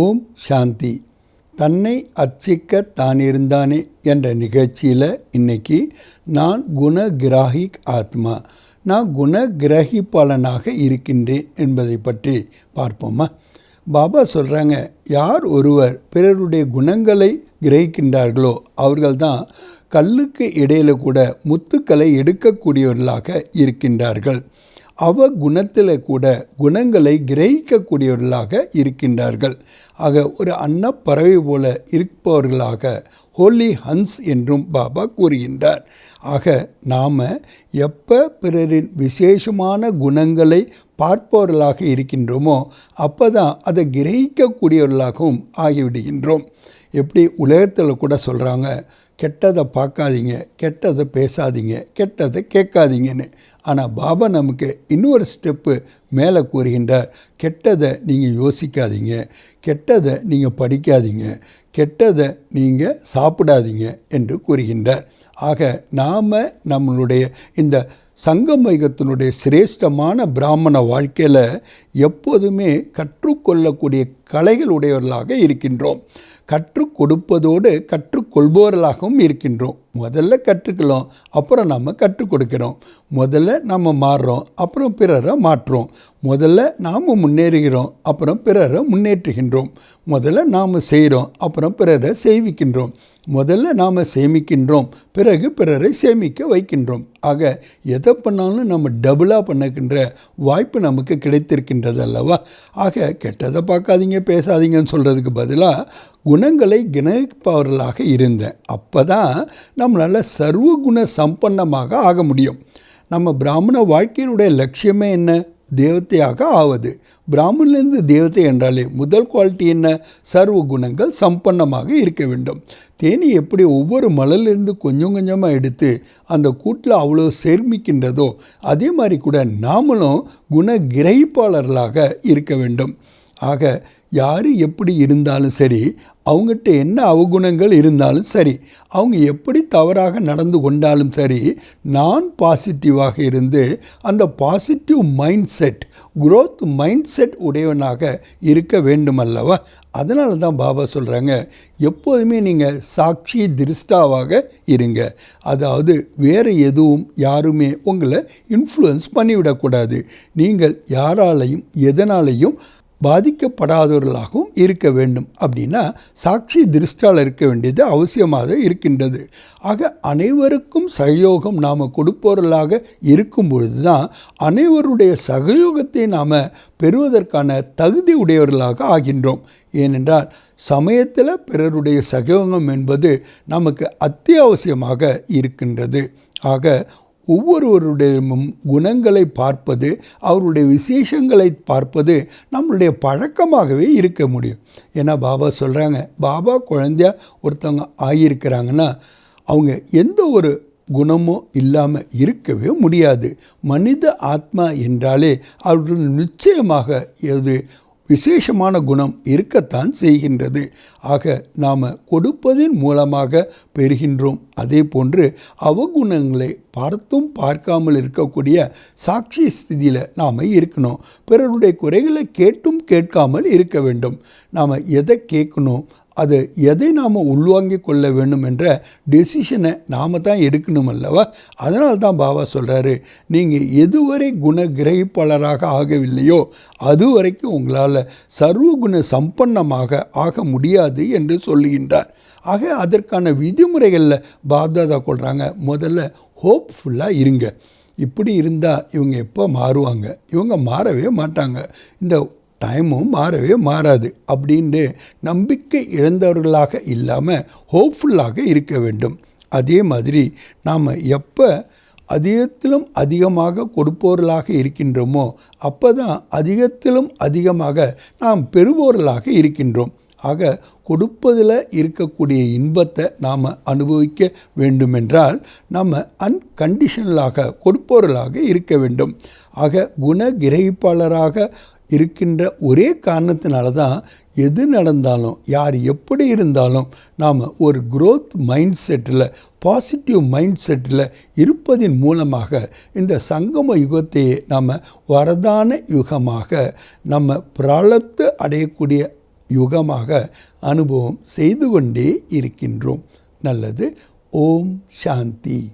ஓம் சாந்தி. தன்னை அர்ச்சிக்க தானிருந்தானே என்ற நிகழ்ச்சியில் இன்னைக்கு நான் குணகிராகிக் ஆத்மா. நான் குணகிரகிப்பாளனாக இருக்கின்றேன் என்பதை பற்றி பார்ப்போமா? பாபா சொல்கிறாங்க யார் ஒருவர் பிறருடைய குணங்களை கிரகிக்கின்றார்களோ அவர்கள்தான் கல்லுக்கு இடையில கூட முத்துக்களை எடுக்கக்கூடியவர்களாக இருக்கின்றார்கள். அவ குணத்தில் கூட குணங்களை கிரகிக்கக்கூடியவர்களாக இருக்கின்றார்கள். ஆக ஒரு அன்ன பறவை போல இருப்பவர்களாக ஹோலி ஹன்ஸ் என்றும் பாபா கூறுகின்றார். ஆக நாம் எப்போ பிறரின் விசேஷமான குணங்களை பார்ப்பவர்களாக இருக்கின்றோமோ அப்போ தான் அதை கிரகிக்கக்கூடியவர்களாகவும் ஆகிவிடுகின்றோம். எப்படி உலகத்தில் கூட சொல்கிறாங்க கெட்டதை பார்க்காதீங்க கெட்டதை பேசாதீங்க கெட்டதை கேட்காதீங்கன்னு. ஆனால் பாபா நமக்கு இன்னொரு ஸ்டெப்பு மேலே கூறுகின்றார். கெட்டதை நீங்கள் யோசிக்காதீங்க கெட்டதை நீங்கள் படிக்காதீங்க கெட்டதை நீங்கள் சாப்பிடாதீங்க என்று கூறுகின்றார். ஆக நாம் நம்மளுடைய இந்த சங்கமயுகத்தினுடைய சிரேஷ்டமான பிராமண வாழ்க்கையில் எப்போதுமே கற்றுக்கொள்ளக்கூடிய கலைகளுடையவர்களாக இருக்கின்றோம். கற்றுக் கொடுப்பதோடு கற்றுக்கொள்பவர்களாகவும் இருக்கின்றோம். முதல்ல கற்றுக்கலாம் அப்புறம் நம்ம கற்றுக் கொடுக்கிறோம். முதல்ல நம்ம மாறுறோம் அப்புறம் பிறரை மாற்றுறோம். முதல்ல நாம் முன்னேறுகிறோம் அப்புறம் பிறரை முன்னேற்றுகின்றோம். முதல்ல நாம் செய்கிறோம் அப்புறம் பிறரை செய்விக்கின்றோம் முதல்ல நாம் சேமிக்கின்றோம் பிறகு பிறரை சேமிக்க வைக்கின்றோம். ஆக எதை பண்ணாலும் நம்ம டபுளாக பண்ணுகின்ற வாய்ப்பு நமக்கு கிடைத்திருக்கின்றது அல்லவா? ஆக கெட்டதை பார்க்காதீங்க பேசாதீங்கன்னு சொல்கிறதுக்கு பதிலாக குணங்களை கிணப்பவர்களாக இருந்தேன் அப்போ தான் நம்மளால் சர்வகுண சம்பன்னமாக ஆக முடியும். நம்ம பிராமண வாழ்க்கையினுடைய லட்சியமே என்ன? தேவத்தையாக ஆவது. பிராமணிலிருந்து தேவதை என்றாலே முதல் குவாலிட்டி என்ன? சர்வ குணங்கள் சம்பன்னமாக இருக்க வேண்டும். தேனி எப்படி ஒவ்வொரு மலர்லேருந்து கொஞ்சம் கொஞ்சமாக எடுத்து அந்த கூட்டில் அவ்வளோ சேர்மிக்கின்றதோ அதே மாதிரி கூட நாமளும் குண கிரகிப்பாளர்களாக இருக்க வேண்டும். ஆக யார் எப்படி இருந்தாலும் சரி அவங்ககிட்ட என்ன அவகுணங்கள் இருந்தாலும் சரி அவங்க எப்படி தவறாக நடந்து கொண்டாலும் சரி நான் பாசிட்டிவாக இருந்து அந்த positive mind set growth mind set உடையவனாக இருக்க வேண்டும் அல்லவா அதனால தான் பாபா சொல்கிறாங்க எப்போதுமே நீங்கள் சாட்சி திருஷ்டாவாக இருங்க. அதாவது வேறு எதுவும் யாருமே உங்களை இன்ஃப்ளூயன்ஸ் பண்ணிவிடக்கூடாது. நீங்கள் யாராலையும் எதனாலையும் பாதிக்கப்படாதவர்களாகவும் இருக்க வேண்டும் அப்படின்னா சாட்சி திருஷ்டால் இருக்க வேண்டியது அவசியமாக இருக்கின்றது. ஆக அனைவருக்கும் சகயோகம் நாம் கொடுப்பவர்களாக இருக்கும் பொழுது தான் அனைவருடைய சகயோகத்தை நாம் பெறுவதற்கான தகுதி உடையவர்களாக ஆகின்றோம். ஏனென்றால் சமயத்தில் பிறருடைய சகயோகம் என்பது நமக்கு அத்தியாவசியமாக இருக்கின்றது. ஆக ஒவ்வொருவருடைய குணங்களை பார்ப்பது அவருடைய விசேஷங்களை பார்ப்பது நம்மளுடைய பழக்கமாகவே இருக்க முடியும். ஏன்னா பாபா சொல்கிறாங்க பாபா குழந்தையா ஒருத்தவங்க ஆகியிருக்கிறாங்கன்னா அவங்க எந்த ஒரு குணமோ இல்லாமல் இருக்கவே முடியாது. மனித ஆத்மா என்றாலே அவர்கள் நிச்சயமாக எது விசேஷமான குணம் இருக்கத்தான் செய்கின்றது. ஆக நாம் கொடுப்பதின் மூலமாக பெறுகின்றோம். அதே போன்று அவகுணங்களை பார்த்தும் பார்க்காமல் இருக்கக்கூடிய சாட்சி ஸ்திதியில் நாம் இருக்கணும். பிறருடைய குறைகளை கேட்டும் கேட்காமல் இருக்க வேண்டும். நாம் எதை கேட்கணும்? அது எதை நாம் உள்வாங்கிக் கொள்ள வேண்டும் என்ற டெசிஷனை நாம் தான் எடுக்கணும் அல்லவா? அதனால தான் பாபா சொல்கிறாரு நீங்கள் எதுவரை குண கிரகிப்பாளராக ஆகவில்லையோ அதுவரைக்கும் உங்களால் உங்களால் சர்வகுண சம்பன்னமாக ஆக முடியாது என்று சொல்லுகின்றார். ஆக அதற்கான விதிமுறைகளில் பாப்தாதா கொள்கிறாங்க முதல்ல ஹோப்ஃபுல்லாக இருங்க. இப்படி இருந்தால் இவங்க எப்போ மாறுவாங்க? இவங்க மாறவே மாட்டாங்க. இந்த டைமும் மாறவே மாறாது அப்படின்ட்டு நம்பிக்கை இழந்தவர்களாக இல்லாமல் ஹோப்ஃபுல்லாக இருக்க வேண்டும். அதே மாதிரி நாம் எப்போ அதிகத்திலும் அதிகமாக கொடுப்பவர்களாக இருக்கின்றோமோ அப்போ தான் அதிகத்திலும் அதிகமாக நாம் பெறுபவர்களாக இருக்கின்றோம். ஆக கொடுப்பதில் இருக்கக்கூடிய இன்பத்தை நாம் அனுபவிக்க வேண்டுமென்றால் நம்ம அன்கண்டிஷனலாக கொடுப்பவர்களாக இருக்க வேண்டும். ஆக குண கிரகிப்பாளராக இருக்கின்ற ஒரே காரணத்தினால தான் எது நடந்தாலும் யார் எப்படி இருந்தாலும் நாம் ஒரு குரோத் மைண்ட் செட்டில் பாசிட்டிவ் மைண்ட் செட்டில் இருப்பதின் மூலமாக இந்த சங்கம யுகத்தையே நாம் வரதான யுகமாக நம்ம பிராலத்து அடையக்கூடிய யுகமாக அனுபவம் செய்து கொண்டே இருக்கின்றோம். நல்லது. ஓம் சாந்தி.